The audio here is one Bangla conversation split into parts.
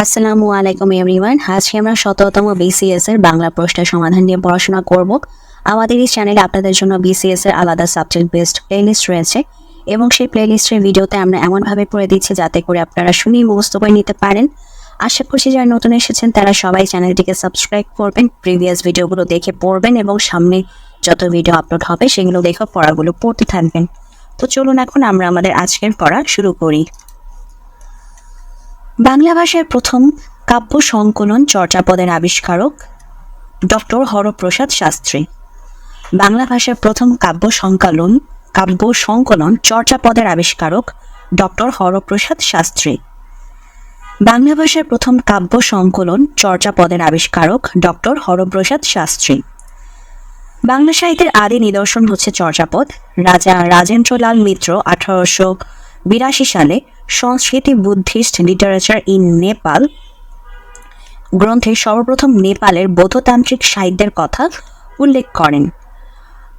আসসালামু আলাইকুম এভরিওয়ান আজকে আমরা শততম বিসিএস এর বাংলা প্রশ্নের সমাধান নিয়ে পড়াশোনা করব। আমাদের এই চ্যানেলে আপনাদের জন্য বিসিএস এর আলাদা সাবজেক্ট বেসড প্লেলিস্ট রয়েছে এবং সেই প্লেলিস্টের ভিডিওতে আমরা এমনভাবে পড়ে দিচ্ছি যাতে করে আপনারা শুনেই মুখস্থ করে নিতে পারেন। আশা করছি যারা নতুন এসেছেন, তারা সবাই চ্যানেলটিকে সাবস্ক্রাইব করবেন প্রিভিয়াস ভিডিওগুলো দেখে পড়বেন এবং সামনে যত ভিডিও আপলোড হবে, সেগুলো দেখে পড়াগুলো পড়তে থাকবেন। তো চলুন এখন আমরা আমাদের আজকের পড়া শুরু করি। বাংলা ভাষার প্রথম কাব্য সংকলন চর্যাপদের আবিষ্কারক ডক্টর হরপ্রসাদ শাস্ত্রী। বাংলা ভাষার প্রথম কাব্য সংকলন কাব্য সংকলন চর্যাপদের আবিষ্কারক ডক্টর হরপ্রসাদ শাস্ত্রী। বাংলা ভাষার প্রথম কাব্য সংকলন চর্যাপদের আবিষ্কারক ডক্টর হরপ্রসাদ শাস্ত্রী। বাংলা সাহিত্যের আদি নিদর্শন হচ্ছে চর্যাপদ। রাজা রাজেন্দ্রলাল মিত্র আঠারোশো বিরাশি সালে সংস্কৃতি বুদ্ধিস্ট লিটারেচার ইন নেপাল গ্রন্থে সর্বপ্রথম নেপালের বৌদ্ধতান্ত্রিক সাহিত্যের কথা উল্লেখ করেন।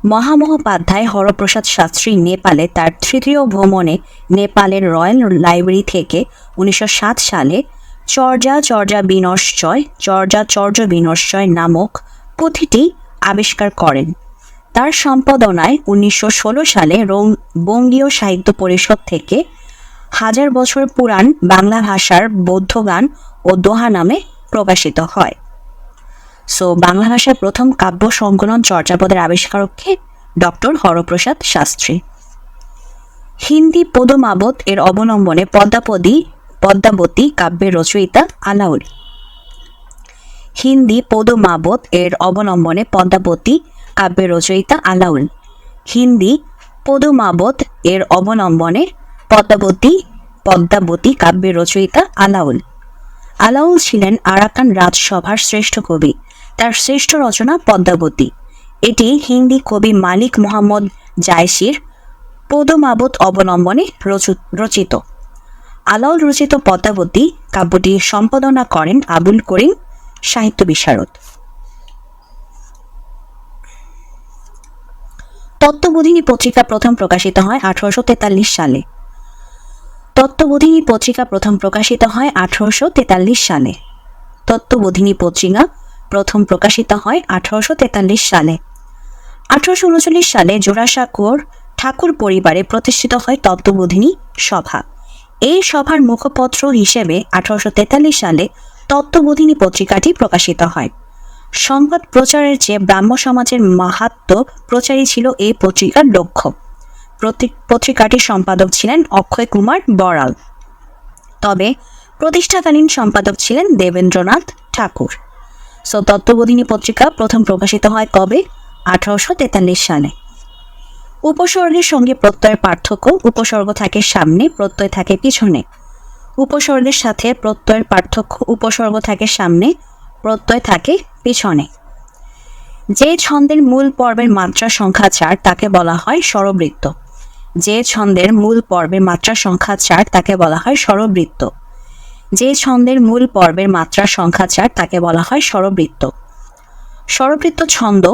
মহামহোপাধ্যায় হরপ্রসাদ শাস্ত্রী নেপালে তার তৃতীয় ভ্রমণে নেপালের রয়্যাল লাইব্রেরি থেকে উনিশশো সাত সালে চর্যা চর্যা বিনশ্চয়, চর্যা চর্য বিনশ্চয় নামক পুঁথিটি আবিষ্কার করেন। তার সম্পাদনায় উনিশশো ষোলো সালে বঙ্গীয় সাহিত্য পরিষদ থেকে হাজার বছর পুরাণ বাংলা ভাষার বৌদ্ধ গান ও দোহা নামে প্রকাশিত হয়। সো বাংলা ভাষার প্রথম কাব্য সংকলন চর্যাপদের আবিষ্কারককে ডক্টর হরপ্রসাদ শাস্ত্রী। হিন্দি পদমাবত এর অবলম্বনে পদ্মাপদী, পদ্মাবতী কাব্যের রচয়িতা আলাউল। হিন্দি পদমাবত এর অবলম্বনে পদ্মাবতী কাব্যের রচয়িতা আলাউল। হিন্দি পদমাবত এর অবলম্বনে পদ্মাবতী পদ্মাবতী কাব্যের রচয়িতা আলাউল। আলাউল ছিলেন আরাকান রাজসভার শ্রেষ্ঠ কবি। তার শ্রেষ্ঠ রচনা পদ্মাবতী। এটি হিন্দি কবি মালিক মোহাম্মদ জায়সির পদমাবত অবলম্বনে রচু- রচিত। আলাউল রচিত পদ্মাবতী কাব্যটি সম্পাদনা করেন আবুল করিম, সাহিত্য বিশারদ। তত্ত্ববোধিনী পত্রিকা প্রথম প্রকাশিত হয় আঠারোশো তেতাল্লিশ সালে। তত্ত্ববোধিনী পত্রিকা প্রথম প্রকাশিত হয় আঠারোশো তেতাল্লিশ সালে। তত্ত্ববোধিনী পত্রিকা প্রথম প্রকাশিত হয় আঠারোশো তেতাল্লিশ সালে। আঠারোশো উনচল্লিশ সালে জোড়াসাঁকোর ঠাকুর পরিবারে প্রতিষ্ঠিত হয় তত্ত্ববোধিনী সভা। এই সভার মুখপত্র হিসেবে আঠারোশো তেতাল্লিশ সালে তত্ত্ববোধিনী পত্রিকাটি প্রকাশিত হয়। সংবাদ প্রচারের চেয়ে ব্রাহ্ম সমাজের মাহাত্ম প্রচারই ছিল এই পত্রিকার লক্ষ্য। পত্রিকাটির সম্পাদক ছিলেন অক্ষয় কুমার বড়াল। তবে প্রতিষ্ঠাকালীন সম্পাদক ছিলেন দেবেন্দ্রনাথ ঠাকুর। সো তত্ত্ববোধিনী পত্রিকা প্রথম প্রকাশিত হয় কবে? আঠারোশো তেতাল্লিশ সালে। উপসর্গের সঙ্গে প্রত্যয়ের পার্থক্য, উপসর্গ থাকে সামনে, প্রত্যয় থাকে পিছনে। উপসর্গের সাথে প্রত্যয়ের পার্থক্য, উপসর্গ থাকে সামনে, প্রত্যয় থাকে পিছনে। যে ছন্দের মূল পর্বের মাত্রা সংখ্যা চার, তাকে বলা হয় স্বরবৃত্ত। যে ছন্দের মূল পর্বের মাত্রা সংখ্যা চার তাকে বলা হয় স্বরবৃত্ত। যে ছন্দের মূল পর্বের মাত্রা সংখ্যা চার তাকে বলা হয় স্বরবৃত্ত। স্বরবৃত্ত ছন্দ,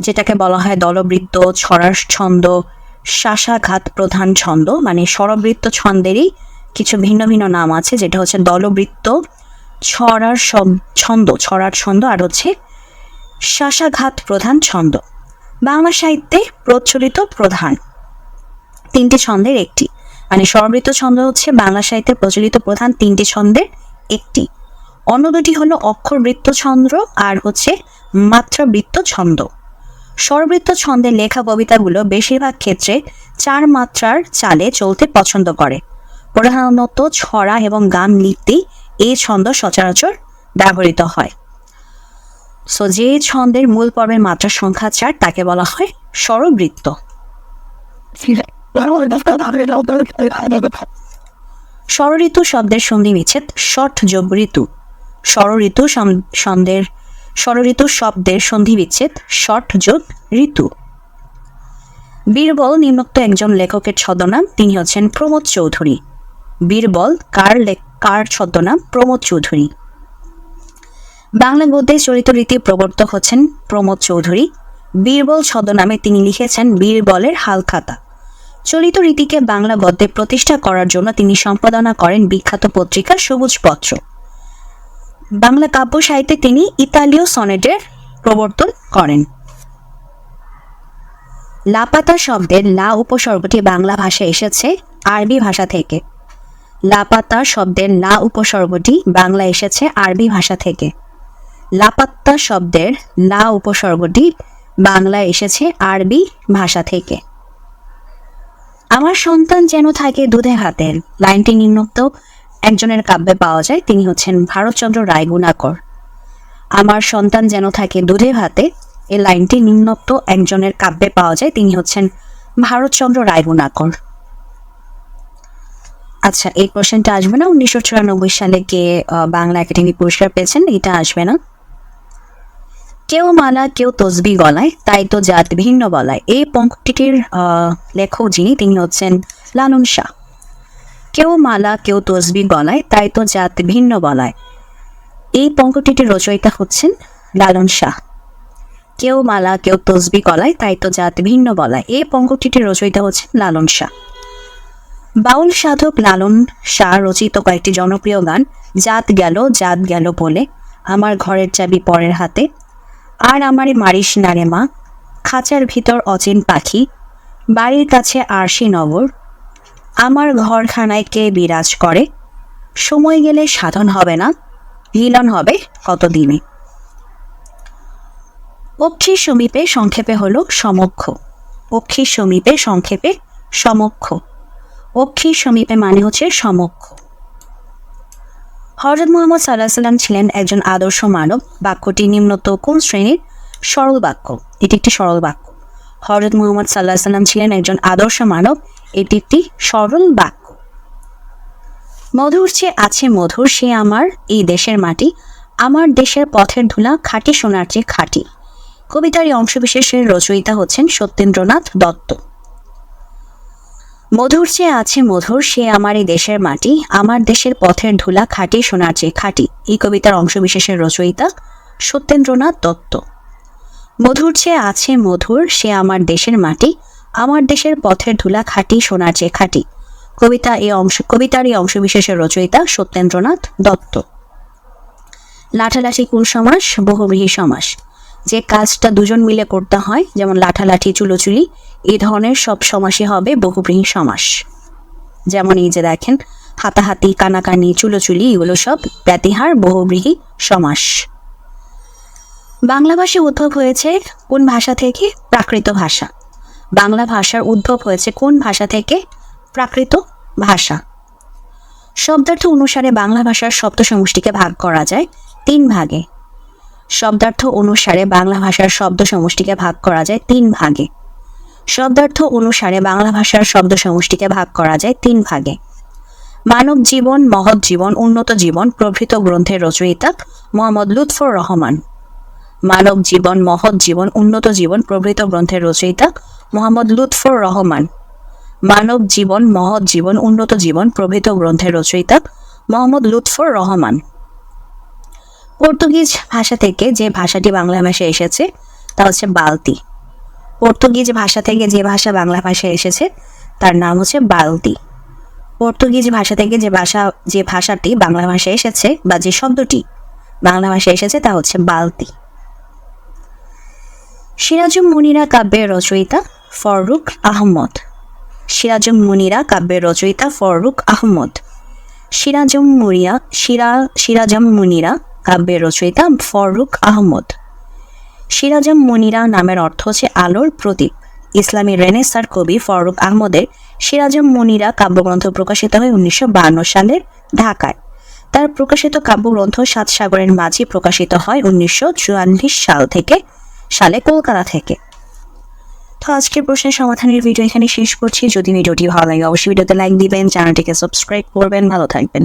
যেটাকে বলা হয় দলবৃত্ত, ছড়ার ছন্দ, শাসাঘাত প্রধান ছন্দ মানে স্বরবৃত্ত ছন্দেরই কিছু ভিন্ন ভিন্ন নাম আছে, যেটা হচ্ছে দলবৃত্ত, ছড়ার ছন্দ ছড়ার ছন্দ, আর হচ্ছে শাসাঘাত প্রধান ছন্দ। বাংলা সাহিত্যে প্রচলিত প্রধান। তিনটি ছন্দের একটি। মানে স্বরবৃত্ত ছন্দ হচ্ছে বাংলা সাহিত্যে প্রচলিত প্রধান তিনটি ছন্দের একটি। অন্য দুটি হলো অক্ষরবৃত্ত ছন্দ আর হচ্ছে মাত্রাবৃত্ত ছন্দ। স্বরবৃত্ত ছন্দের লেখা কবিতাগুলো বেশিরভাগ ক্ষেত্রে চার মাত্রার চালে চলতে পছন্দ করে। প্রধানত ছড়া এবং গান লিখতেই এই ছন্দ সচরাচর ব্যবহৃত হয়। সো যে ছন্দের মূল পর্বের মাত্রা সংখ্যা চার, তাকে বলা হয় স্বরবৃত্ত। স্বরঋতু শব্দের সন্ধি বিচ্ছেদ ষট যোগ ঋতু সম- ছন্দের স্বরঋতু শব্দের সন্ধি বিচ্ছেদ ষট যোগ ঋতু বীরবল নিম্নোক্ত একজন লেখকের ছদ্মনাম, তিনি হচ্ছেন প্রমোদ চৌধুরী। বীরবল কার কার ছদ্মনাম? প্রমোদ চৌধুরী। বাংলা গদ্যে চরিত রীতির প্রবর্তক হচ্ছেন প্রমোদ চৌধুরী। বীরবল ছদ্মনামে তিনি লিখেছেন বীরবলের হালখাতা চলিত রীতিকে বাংলা গদ্যে প্রতিষ্ঠা করার জন্য তিনি সম্পাদনা করেন বিখ্যাত পত্রিকা সবুজ পত্র। বাংলা কাব্য সাহিত্যে তিনি ইতালীয় সনেটের প্রবর্তন করেন। লাপাতা শব্দের লা উপসর্গটি বাংলা ভাষায় এসেছে আরবি ভাষা থেকে। লাপাতা শব্দের লা উপসর্গটি বাংলা এসেছে আরবি ভাষা থেকে। লাপাত্তা শব্দের লা উপসর্গটি বাংলা এসেছে আরবি ভাষা থেকে। আমার সন্তান যেন থাকে দুধে হাতের লাইনটি নিম্নোক্ত। একজনের কাব্যে পাওয়া যায়, তিনি হচ্ছেন ভারতচন্দ্র রায়গুণাকর। আমার সন্তান যেন থাকে দুধে ভাতে এই লাইনটি নিম্নোক্ত। একজনের কাব্যে পাওয়া যায়, তিনি হচ্ছেন ভারতচন্দ্র রায়গুণাকর। আচ্ছা এই কোশ্চেনটা আসবে না। উনিশশো চুরানব্বই সালে কে বাংলা একাডেমি পুরস্কার পেয়েছেন, এটা আসবে না। কেউ মালা, কেউ তসবি গলায়, তাই তো জাত ভিন্ন বলায়। এই পঙ্ক্তিটির লেখক যিনি, তিনি হচ্ছেন লালন শাহ। কেউ মালা, কেউ তসবি গলায়, তাই তো জাত ভিন্ন বলায়। এই পঙ্কটিটির রচয়িতা হচ্ছেন লালন শাহ। কেউ মালা, কেউ তসবি গলায়, তাই তো জাত ভিন্ন বলায়। এই পঙ্ক্তিটির রচয়িতা হচ্ছেন লালন শাহ। বাউল সাধক লালন শাহ রচিত কয়েকটি জনপ্রিয় গান, জাত গেল জাত গেল বলে, আমার ঘরের চাবি পরের হাতে আর আমারে মারিস না রে মা। খাঁচার ভিতর অচেন পাখি। বাড়ির কাছে আরশি নগর। আমার ঘরখানায় কে বিরাজ করে? সময় গেলে সাধন হবে না? হিলন হবে কতদিনে? অক্ষীর সমীপে সংক্ষেপে হলো সমক্ষ। অক্ষীর সমীপে সংক্ষেপে সমক্ষ। অক্ষীর সমীপে মানে হচ্ছে সমক্ষ। হজরত মোহাম্মদ সাল্লাহ সাল্লাম ছিলেন একজন আদর্শ মানব। বাক্যটি নিম্নত কোন শ্রেণির? সরল বাক্য। এটি একটি সরল বাক্য। হজরত মোহাম্মদ সাল্লাহ সাল্লাম ছিলেন একজন আদর্শ মানব। এটি একটি সরল বাক্য। মধুর চেয়ে আছে মধুর, সে আমার এই দেশের মাটি। আমার দেশের পথের ধুলা, খাঁটি সোনার চেয়ে খাঁটি। কবিতার এই অংশবিশেষের রচয়িতা হচ্ছেন সত্যেন্দ্রনাথ দত্ত। মধুর চেয়ে আছে মধুর, সে আমার এই দেশের মাটি, আমার দেশের পথের ধুলা খাঁটি সোনার চেয়ে খাঁটি। এই কবিতার অংশবিশেষের রচয়িতা সত্যেন্দ্রনাথ দত্ত। মধুর চেয়ে আছে মধুর, সে আমার দেশের মাটি, আমার দেশের পথের ধুলা খাঁটি, সোনার চেয়ে খাঁটি। কবিতা এই অংশ, কবিতার এই অংশবিশেষের রচয়িতা সত্যেন্দ্রনাথ দত্ত। লাঠালাঠি কোন সমাস বহুব্রীহি সমাস। যে কাজটা দুজন মিলে করতে হয়, যেমন লাঠালাঠি, চুলোচুলি এই ধরনের সব সমাসই হবে বহুব্রীহি সমাস। যেমন এই যে দেখেন, হাতাহাতি, কানাকানি, চুলোচুলি, এগুলো সব ব্যতিহার বহুব্রীহি সমাস। বাংলা ভাষা উদ্ভব হয়েছে কোন ভাষা থেকে? প্রাকৃত ভাষা। বাংলা ভাষার উদ্ভব হয়েছে কোন ভাষা থেকে? প্রাকৃত ভাষা। শব্দার্থ অনুসারে বাংলা ভাষার শব্দ সমষ্টিকে ভাগ করা যায় তিন ভাগে। শব্দার্থ অনুসারে বাংলা ভাষার শব্দ সমষ্টিকে ভাগ করা যায় তিন ভাগে। শব্দার্থ অনুসারে বাংলা ভাষার শব্দ সমষ্টিকে ভাগ করা যায় তিন ভাগে। মানব জীবন, মহৎ জীবন, উন্নত জীবন, প্রভৃত গ্রন্থের রচয়িতা মোহাম্মদ লুৎফর রহমান। মানব জীবন, মহৎ জীবন, উন্নত জীবন, প্রভৃত গ্রন্থের রচয়িতা মোহাম্মদ লুৎফর রহমান। মানব জীবন, মহৎ জীবন, উন্নত জীবন, প্রভৃত গ্রন্থের রচয়িতা মোহাম্মদ লুৎফর রহমান। পর্তুগিজ ভাষা থেকে যে ভাষাটি বাংলা ভাষায় এসেছে, তা হচ্ছে বালতি। পর্তুগিজ ভাষা থেকে যে ভাষা বাংলা ভাষায় এসেছে, তার নাম হচ্ছে বালতি। পর্তুগিজ ভাষা থেকে যে ভাষা, যে ভাষাটি বাংলা ভাষায় এসেছে বা যে শব্দটি বাংলা ভাষায় এসেছে, তা হচ্ছে বালতি। সিরাজুম মুনিরা কাব্যের রচয়িতা ফররুক আহমদ। সিরাজুম মুনিরা কাব্যের রচয়িতা ফররুক আহমদ। সিরাজম মুনিয়া সিরা সিরাজম মুনিরা কাব্যের রচয়িতা ফররুক আহমদ। সিরাজম মনিরা নামের অর্থ হচ্ছে আলোর প্রদীপ ইসলামী রেনেসার কবি ফররুক আহমদের সিরাজম মুনিরা কাব্যগ্রন্থ প্রকাশিত হয় উনিশশো সালের ঢাকায়। তার প্রকাশিত কাব্যগ্রন্থ সাত সাগরের মাঝি প্রকাশিত হয় উনিশশো সাল থেকে, সালে কলকাতা থেকে। তো আজকের প্রশ্নের সমাধানের ভিডিও এখানে শেষ করছি। যদি ভিডিওটি ভালো লাগে, অবশ্যই ভিডিওতে লাইক দিবেন চ্যানেলটিকে সাবস্ক্রাইব করবেন। ভালো থাকবেন।